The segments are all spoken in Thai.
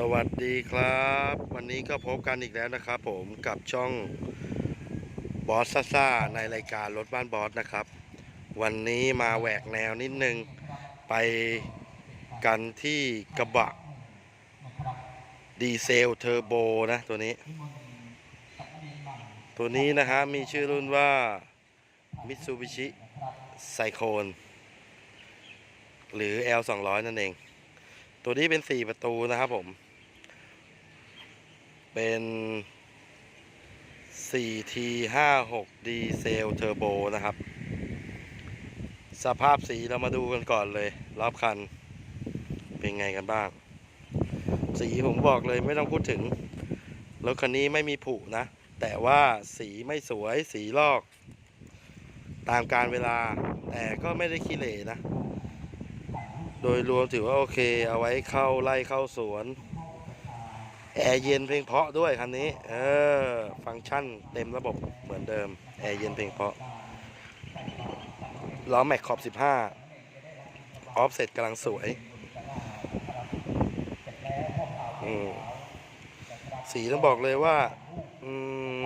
สวัสดีครับ วันนี้ก็พบกันอีกแล้วนะครับ ผมกับช่องบอสซ่าซาในรายการรถบ้านบอสนะครับ วันนี้มาแหวกแนวนิดนึง ไปกันที่กระบะดีเซลเทอร์โบนะตัวนี้ ตัวนี้นะฮะมีชื่อรุ่นว่า Mitsubishi Cyclone หรือ L 2 0 0 นั่นเอง ตัวนี้เป็น 4 ประตูนะครับผม เป็น 4T 56ดีเซลเทอร์โบนะครับ สภาพสีเรามาดูกันก่อนเลย รอบคัน เป็นไงกันบ้าง สีผมบอกเลยไม่ต้องพูดถึง รถคันนี้ไม่มีผุนะ แต่ว่าสีไม่สวยสีลอก ตามการเวลา แต่ก็ไม่ได้ขี้เหร่นะ โดยรวมถือว่าโอเค เอาไว้เข้าไล่เข้าสวน แอร์เย็นเพลงเพาะด้วยคันนี้ เออ ฟังก์ชันเต็มระบบเหมือนเดิม แอร์เย็นเพลงเพาะ ล้อแม็กขอบ 15 ออฟเซ็ตกำลังสวยอืมสีต้องบอกเลยว่า อืม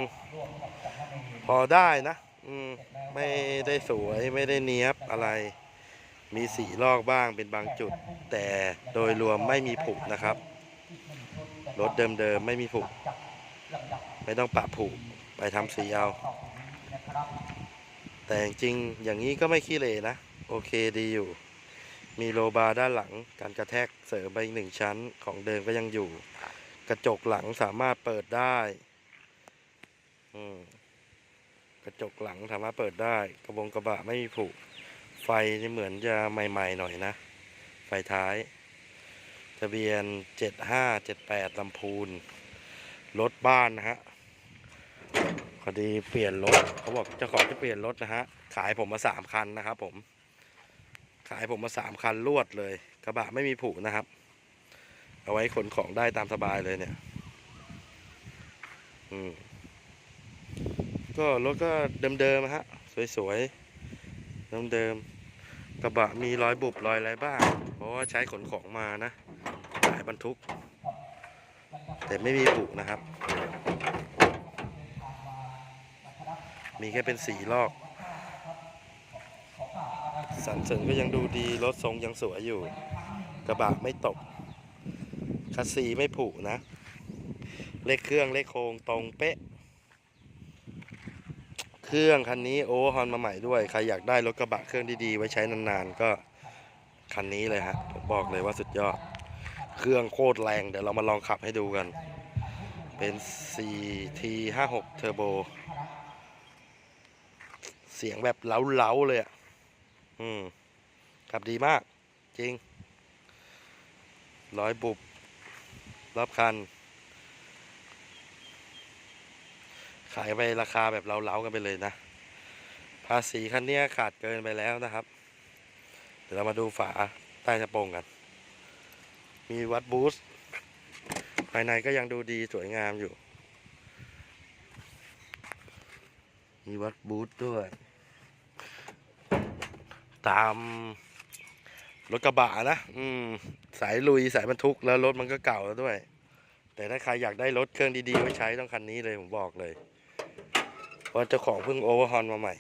พอได้นะ อืม ไม่ได้สวยไม่ได้เนี้ยบอะไร มีสีลอกบ้างเป็นบางจุด แต่โดยรวมไม่มีผุนะครับ รถเดิมๆไม่มีผุไม่ต้องปะผุไปทำสีเอา แต่จริงอย่างนี้ก็ไม่ขี้เหร่นะ โอเคดีอยู่ มีโลบาร์ด้านหลังการกระแทกเสริมไปอีกหนึ่งชั้นของเดิมก็ยังอยู่ กระจกหลังสามารถเปิดได้กระจกหลังสามารถเปิดได้ กระบงกระบะไม่มีผุไฟนี่เหมือนจะใหม่ ๆ หน่อยนะ ไฟท้าย ทะเบียน 7578ลำพูน รถบ้านนะฮะพอดีเปลี่ยนรถเขาบอกเจ้าของจะเปลี่ยนรถนะฮะ ขายผมมาสามคันนะครับผม ขายผมมาสามคันรวดเลย กระบะไม่มีผุนะครับ เอาไว้ขนของได้ตามสบายเลยเนี่ย อืม ก็รถก็เดิมๆนะฮะ สวยๆเดิมๆกระบะมีรอยบุบรอยอะไรบ้าง เพราะว่าใช้ขนของมานะายบรรทุก แต่ไม่มีผุนะครับ มีแค่เป็นสีลอก สันเสริญก็ยังดูดี รถทรงยังสวยอยู่ กระบะไม่ตกคัสซีไม่ผุนะ เลขเครื่องเลขโครงตรงเป๊ะ เครื่องคันนี้โอฮอนมาใหม่ด้วย ใครอยากได้รถกระบะเครื่องดีๆ ไว้ใช้นานๆ ก็คันนี้เลยฮะผมบอกเลยว่าสุดยอด เครื่องโคตรแรง เดี๋ยวเรามาลองขับให้ดูกัน เป็น 4T 56 Turbo เสียงแบบเล้าๆเลยอะ อืม ขับดีมาก จริง ร้อยบุบรอบคัน ขายไปราคาแบบเล้าๆกันไปเลยนะ ภาษีคันเนี้ยขาดเกินไปแล้วนะครับ เดี๋ยวเรามาดูฝาใต้กระโปรงกัน มีวัดบูสภายในก็ยังดูดีสวยงามอยู่ มีวัดบูสด้วย ตามรถกระบะนะ อืม สายลุยสายบรรทุกแล้วรถมันก็เก่าแล้วด้วย แต่ถ้าใครอยากได้รถเครื่องดีๆไว้ใช้ต้องคันนี้เลยผมบอกเลยเพราเจ้าของเพิ่งโอเวอร์ฮอนมาใหม่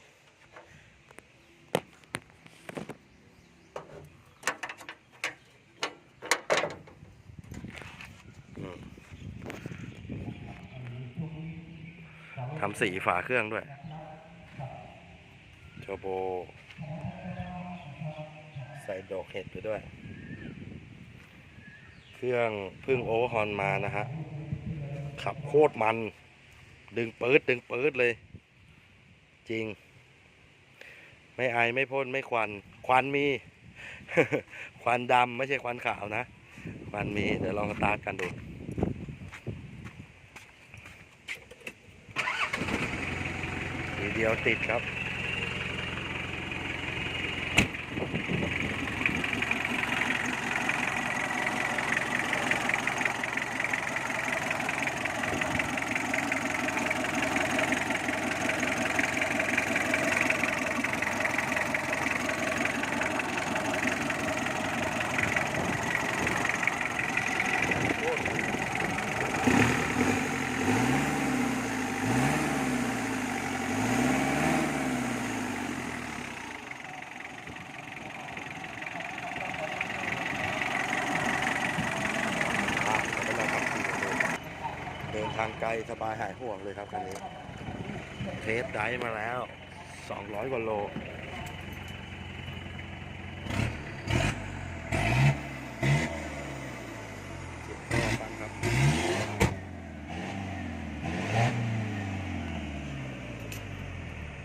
ทำสีฝาเครื่องด้วยโชโบ ใส่ดอกเห็ดไปด้วย เครื่องพึ่งโอเวอร์ฮอนมานะฮะ ขับโคตรมัน ดึงปืดดึงปืดเลย จริง ไม่ไอไม่พ่น ไม่ควัน ควันมี ควันดำไม่ใช่ควันขาวนะ ควันมี เดี๋ยวลองสตาร์ทกันดู ทีเดียวติดครับโอ้ อะเราไปลองขับขี่กันดูเดินทาง ไกลสบายหายห่วงเลยครับคันนี้ เทสไดฟ์มาแล้ว 200 กว่าโลฟังครับ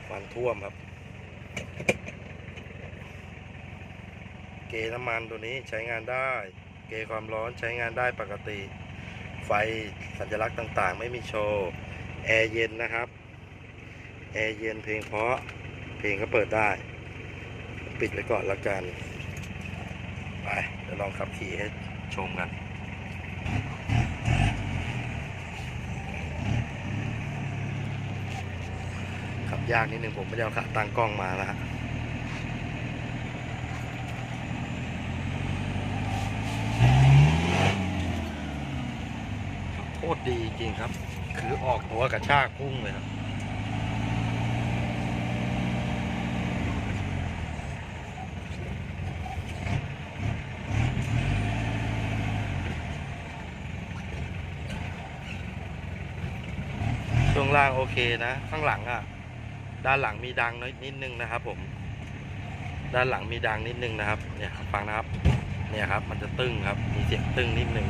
ฟันท่วมครับ เกน้ำมันตัวนี้ใช้งานได้ เกความร้อนใช้งานได้ปกติ ไฟสัญลักษณ์ต่างๆ ไม่มีโชว์แอร์เย็นนะครับแอร์เย็นเพลงเพราะเพลงก็เปิดได้ ปิดไว้ก่อนแล้วกัน ไปเดี๋ยวลองขับขี่ให้ชมกันขับยากนิดนึงผมไม่ได้เอาขาตั้งกล้องมานะฮะ ตรดีจริงครับ คือออกตัวกระชากพุ่งเลยครับช่วงล่างโอเคนะ ข้างหลังอะ ด้านหลังมีดังน้อยนิดนึงนะครับ ผม ด้านหลังมีดังนิดนึงนะครับ เนี่ยฟังนะครับ เนี่ยครับ มันจะตึ้งครับ มีเสียงตึ้งนิดนึง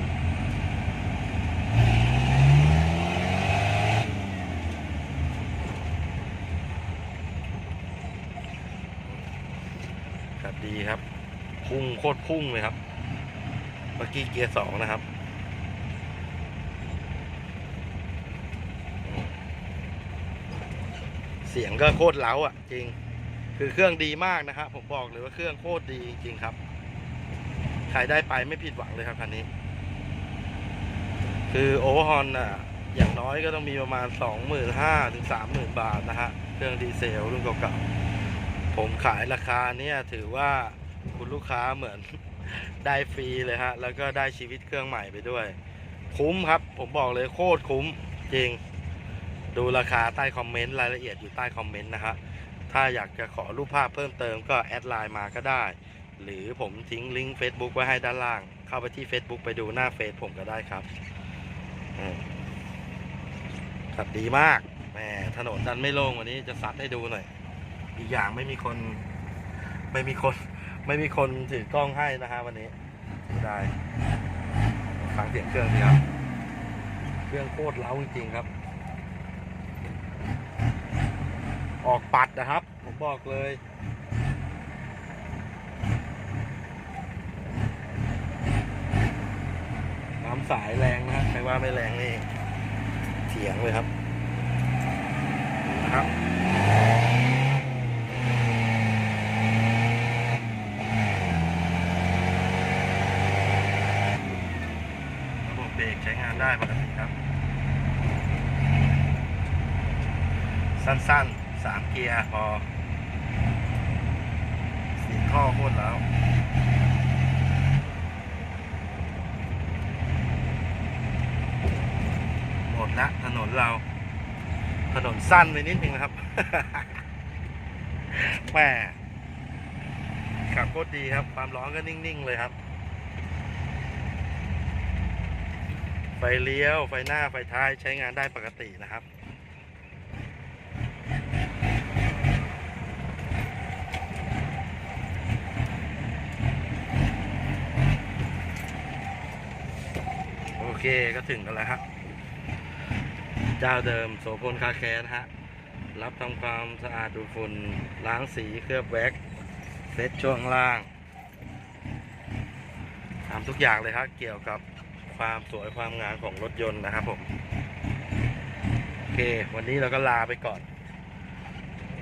ครับ ดีครับ พุ่งโคตรพุ่งเลยครับ เมื่อกี้เกียร์สองนะครับเสียงก็โคตรเล้าอะ จริง คือเครื่องดีมากนะครับผมบอกเลยว่าเครื่องโคตรดีจริงครับใครได้ไปไม่ผิดหวังเลยครับคันนี้ คือโอเวอร์ฮอนอะอย่างน้อยก็ต้องมีประมาณ25,000ถึง30,000บาทนะฮะเครื่องดีเซลรุ่นเก่าๆ ผมขายราคาเนี่ยถือว่าคุณลูกค้าเหมือนได้ฟรีเลยฮะ แล้วก็ได้ชีวิตเครื่องใหม่ไปด้วย คุ้มครับ ผมบอกเลยโคตรคุ้มจริง ดูราคาใต้คอมเมนต์รายละเอียดอยู่ใต้คอมเมนต์นะฮะถ้าอยากจะขอรูปภาพเพิ่มเติมก็แอดไลน์มาก็ได้ หรือผมทิ้งลิงก์ Facebook ไว้ให้ด้านล่าง เข้าไปที่ Facebook ไปดูหน้าเฟซผมก็ได้ครับขับดีมากแหมถนนดันไม่โล่งวันนี้จะซัดให้ดูหน่อย อีกอย่างไม่มีคน ไม่มีคน ไม่มีคนถือกล้องให้นะฮะวันนี้ได้ฟังเสียงเครื่องสิครับ เครื่องโคตรเล้าจริงๆครับ ออกปัดนะครับ ผมบอกเลยน้ำสายแรงนะฮะใครว่าไม่แรงนี่เถียงเลยครับนะครับ ระบบเบรกใช้งานได้ปกติครับ สั้นๆสามเกียร์พอสียงท่อโคตรแล้วหมดละถนนเรา ถนนสั้นไปนิดนึงนะครับแหมขับโคตรดีครับ ความร้อนก็นิ่ง ๆ เลยครับ ไฟเลี้ยว ไฟหน้า ไฟท้ายใช้งานได้ปกตินะครับ โอเคก็ถึงกันแล้วครับ เจ้าเดิมโสพลคาแคร์นะฮะ รับทำความสะอาดดูฝุ่นล้างสีเคลือบแว็กซ์เซ็ตช่วงล่างทำทุกอย่างเลยครับเกี่ยวกับ ความสวยความงามของรถยนต์นะครับผม โอเค วันนี้เราก็ลาไปก่อน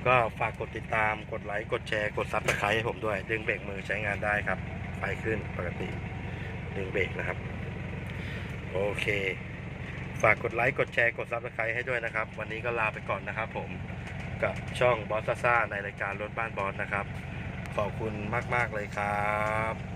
ก็ฝากกดติดตามกดไลค์กดแชร์กดซับสไครต์ให้ผมด้วย ดึงเบรกมือใช้งานได้ครับไฟขึ้นปกติ ดึงเบรกนะครับ โอเค ฝากกดไลค์กดแชร์กดซับสไครต์ให้ด้วยนะครับ วันนี้ก็ลาไปก่อนนะครับผมกับช่องบอสซ่าในรายการรถบ้านบอสนะครับ ขอบคุณมาก ๆ เลยครับ